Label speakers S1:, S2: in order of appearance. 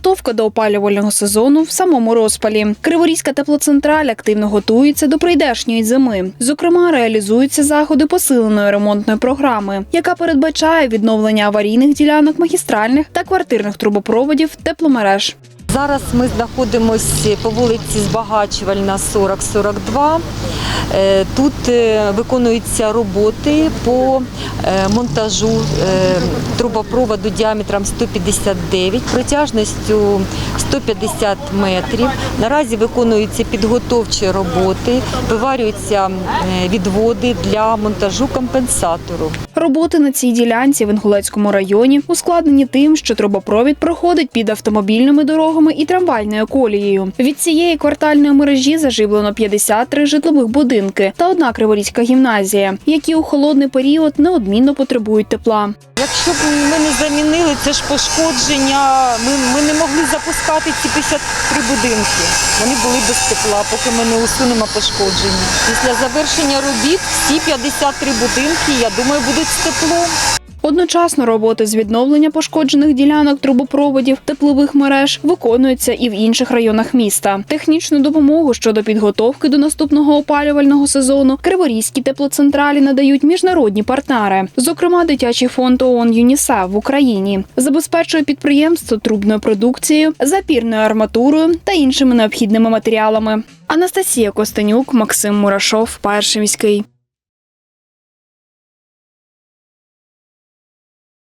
S1: Підготовка до опалювального сезону в самому розпалі. Криворізька теплоцентраль активно готується до прийдешньої зими. Зокрема, реалізуються заходи посиленої ремонтної програми, яка передбачає відновлення аварійних ділянок магістральних та квартирних трубопроводів тепломереж.
S2: Зараз ми знаходимося по вулиці Збагачувальна 40-42. Е, Тут е, виконуються роботи по е, монтажу трубопроводу діаметром 159, протяжністю 150 метрів. Наразі виконуються підготовчі роботи, виварюються відводи для монтажу компенсатору.
S1: Роботи на цій ділянці в Інгулецькому районі ускладнені тим, що трубопровід проходить під автомобільними дорогами і трамвайною колією. Від цієї квартальної мережі заживлено 53 житлових будинки та одна криворізька гімназія, які у холодний період неодмінно потребують тепла.
S2: Якщо б ми не замінили це ж пошкодження, ми, ми не могли запускати ці 53 будинки. Вони були без тепла, поки ми не усунемо пошкодження. Після завершення робіт всі 53 будинки, я думаю, будуть з теплом.
S1: Одночасно роботи з відновлення пошкоджених ділянок трубопроводів теплових мереж виконуються і в інших районах міста. Технічну допомогу щодо підготовки до наступного опалювального сезону Криворізькі теплоцентралі надають міжнародні партнери, зокрема дитячий фонд ООН ЮНІСЕФ в Україні, забезпечує підприємство трубною продукцією, запірною арматурою та іншими необхідними матеріалами. Анастасія Костенюк, Максим Мурашов, перший міський.